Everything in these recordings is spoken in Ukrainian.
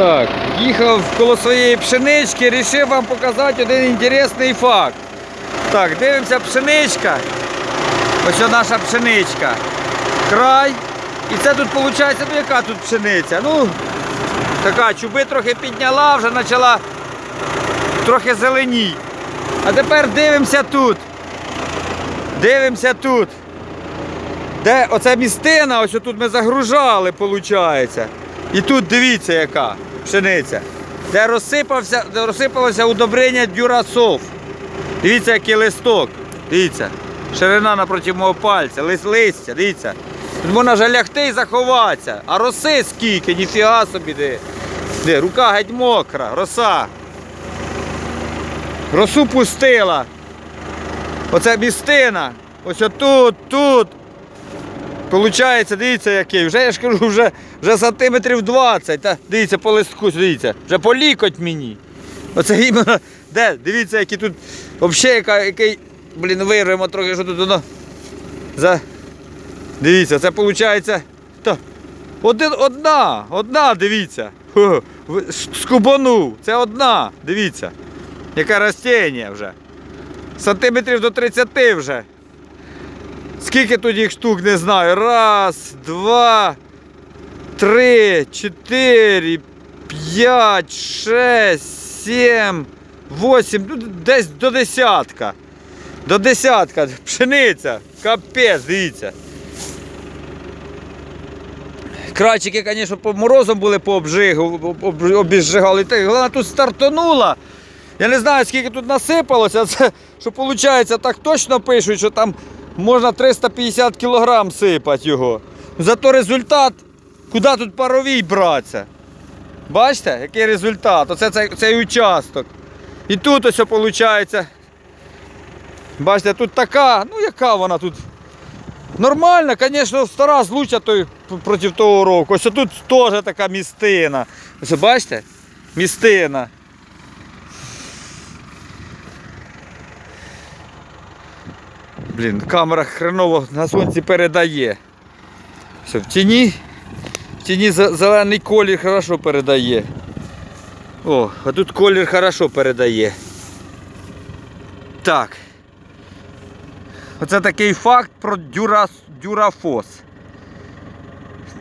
Так, їхав коло своєї пшенички, рішив вам показати один інтересний факт. Так, дивимося пшеничка. Ось наша пшеничка. Край. І це тут виходить, ну яка тут пшениця? Ну, така чуби трохи підняла, вже почала трохи зеленій. А тепер дивимося тут. Дивимося тут. Де оця містина, ось тут ми загружали, виходить. І тут дивіться, яка пшениця. Де розсипався, де розсипалося удобрення дюрасов. Дивіться, який листок. Дивіться. Ширина напроти мого пальця, лист, листя, дивіться. Тут можна вже лягти і заховатися. А роси скільки, ніфіга собі де. Де, рука геть мокра, роса. Росу пустила. Оце містина. Ось отут, тут. Получається, дивіться, який. Вже я ж кажу, вже, вже сантиметрів 20. Та, дивіться, по листку, дивіться, вже по лікоть мені. Оце іменно. Де? Дивіться, які тут взагалі яка, який. Блін, вирвемо трохи, що тут воно. За... Дивіться, це виходить. Та, один, одна, одна, дивіться. Хо, скубанув. Це одна, дивіться. Яке растіння вже. Сантиметрів до 30 вже. Скільки тут їх штук, не знаю. Раз, два, три, чотири, п'ять, шесть, сім, восім, ну десь до десятка. До десятка. Пшениця. Капець, дивіться. Крайчики, звісно, по морозом були пообжигу, об- обізжигали. Та, Вона тут стартонула. Я не знаю, скільки тут насипалося. Це, що виходить, так точно пишуть, що там можна 350 кг сипати його. Зато результат, куди тут паровій братися. Бачите, який результат? Оце цей, цей участок. І тут ось виходить. Бачите, тут така, ну яка вона тут. Нормально, звісно, стара злуча той проти того року. Ось тут теж така містина. Ось бачите? Містина. Блін, камера хреново на сонці передає. Все, в тіні. В тіні зелений колір хорошо передає. О, а тут колір хорошо передає. Так. Оце такий факт про дюрафос.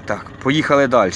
Так, поїхали далі.